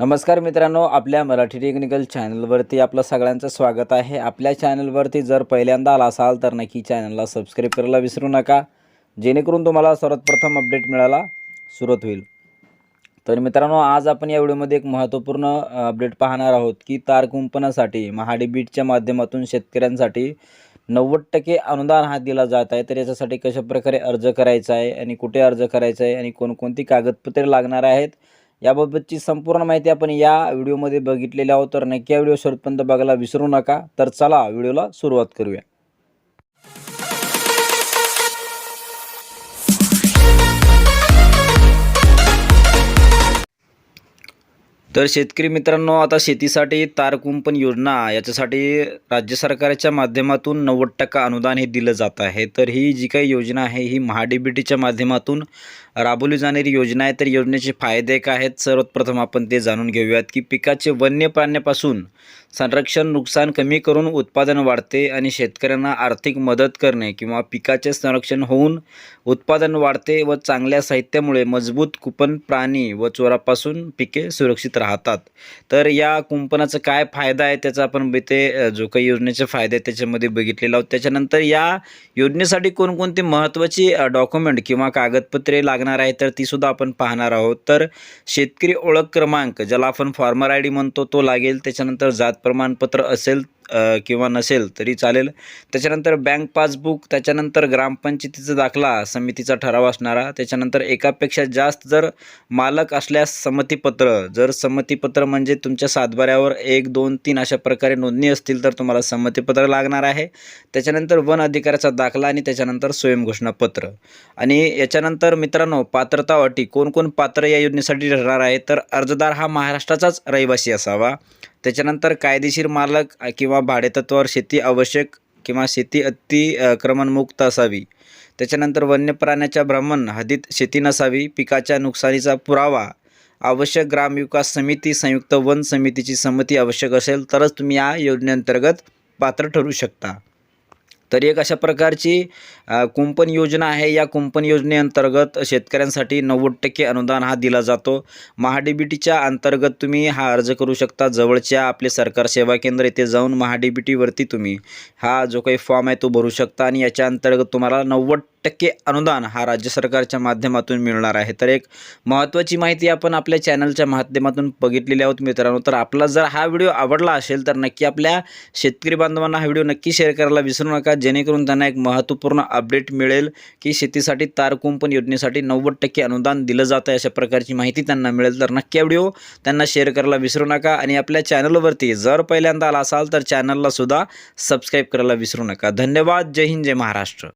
नमस्कार मित्रांनो आपल्या मराठी टेक्निकल चॅनलवरती आपलं सगळ्यांचं स्वागत आहे. आपल्या चॅनलवरती जर पहिल्यांदा आला असाल तर नक्की चॅनलला सबस्क्राईब करायला विसरू नका. जेणेकरून तुम्हाला सर्वप्रथम अपडेट मिळायला सुरुवात होईल. तर मित्रांनो आज आपण या व्हिडिओमध्ये एक महत्त्वपूर्ण अपडेट पाहणार आहोत की तार कुंपणासाठी महाडीबीटच्या माध्यमातून शेतकऱ्यांसाठी नव्वद टक्के अनुदान हा दिला जात आहे. तर याच्यासाठी कशाप्रकारे अर्ज करायचा आहे आणि कुठे अर्ज करायचा आहे आणि कोणकोणती कागदपत्रे लागणार आहेत याबाबतची संपूर्ण माहिती आपण या व्हिडिओमध्ये बघितलेली आहोत. तर नक्की या व्हिडिओ शेवटपर्यंत बघायला विसरू नका. तर चला व्हिडिओला सुरुवात करूया. तर शेतकरी मित्रांनो आता शेतीसाठी तारकुंपण योजना याच्यासाठी राज्य सरकारच्या माध्यमातून नव्वद टक्का अनुदान हे दिलं जात आहे. तर ही जी काही योजना आहे ही महाडीबीटीच्या माध्यमातून राबवली जाणारी योजना आहे. तर योजनेचे फायदे काय आहेत. सर्वप्रथम आपण ते जाणून घेऊयात की पिकाचे वन्य प्राण्यापासून संरक्षण नुकसान कमी करून उत्पादन वाढते आणि शेतकऱ्यांना आर्थिक मदत करणे किंवा पिकाचे संरक्षण होऊन उत्पादन वाढते व चांगल्या साहित्यामुळे मजबूत कुपन प्राणी व चोरापासून पिके सुरक्षित राहतात. तर या कुंपणाचा काय फायदा आहे त्याचा आपण इथे जो काही योजनेचे फायदे आहेत त्याच्यामध्ये बघितलेला आहोत. त्याच्यानंतर या योजनेसाठी कोणकोणती महत्त्वाची डॉक्युमेंट किंवा कागदपत्रे लागणार आहे तर तीसुद्धा आपण पाहणार आहोत. तर शेतकरी ओळख क्रमांक ज्याला आपण फॉर्मर आय डी म्हणतो तो लागेल. त्याच्यानंतर जात प्रमाणपत्र असेल किंवा नसेल तरी चालेल. त्याच्यानंतर बँक पासबुक त्याच्यानंतर ग्रामपंचायतीचा दाखला समितीचा ठराव असणारा. त्याच्यानंतर एकापेक्षा जास्त जर मालक असल्यास संमतीपत्र. जर संमतीपत्र म्हणजे तुमच्या सातबाऱ्यावर एक दोन तीन अशा प्रकारे नोंदणी असतील तर तुम्हाला संमतीपत्र लागणार आहे. त्याच्यानंतर वन अधिकाऱ्याचा दाखला आणि त्याच्यानंतर स्वयंघोषणापत्र आणि याच्यानंतर मित्रांनो पात्रता अटी कोण कोण पात्र या योजनेसाठी ठरणार आहे? तर अर्जदार हा महाराष्ट्राचाच रहिवासी असावा. त्याच्यानंतर कायदेशीर मालक किंवा भाडेतत्वावर शेती आवश्यक किंवा शेती अतिक्रमणमुक्त असावी. त्याच्यानंतर वन्य प्राण्याच्या भ्रमण हद्दीत शेती नसावी पिकाच्या नुकसानीचा पुरावा आवश्यक ग्रामविकास समिती संयुक्त वन समितीची संमती आवश्यक असेल तरच तुम्ही या योजनेअंतर्गत पात्र ठरू शकता. तर एक अशा प्रकारची कुंपण योजना आहे. या कुंपण योजनेअंतर्गत शेतकऱ्यांसाठी नव्वद टक्के अनुदान हा दिला जातो. महाडीबीटीच्या अंतर्गत तुम्ही हा अर्ज करू शकता. जवळच्या आपले सरकार सेवा केंद्र येथे जाऊन महाडीबीटीवरती तुम्ही हा जो काही फॉर्म आहे तो भरू शकता. आणि याच्या अंतर्गत तुम्हाला नव्वद टक्के अनुदान हा राज्य सरकारच्या माध्यमातून मिळणार आहे. तर एक महत्त्वाची माहिती आपण आपल्या चॅनलच्या माध्यमातून बघितलेली आहोत मित्रांनो. तर आपला जर हा व्हिडिओ आवडला असेल तर नक्की आपल्या शेतकरी बांधवांना हा व्हिडिओ नक्की शेअर करायला विसरू नका. जेणेकरून त्यांना एक महत्त्वपूर्ण अपडेट मिळेल की शेतीसाठी तार कुंपण योजनेसाठी नव्वद टक्के अनुदान दिलं जातं आहे अशा प्रकारची माहिती त्यांना मिळेल. तर नक्की हा व्हिडिओ त्यांना शेअर करायला विसरू नका. आणि आपल्या चॅनलवरती जर पहिल्यांदा आला असाल तर चॅनलला सुद्धा सबस्क्राईब करायला विसरू नका. धन्यवाद. जय हिंद जय महाराष्ट्र.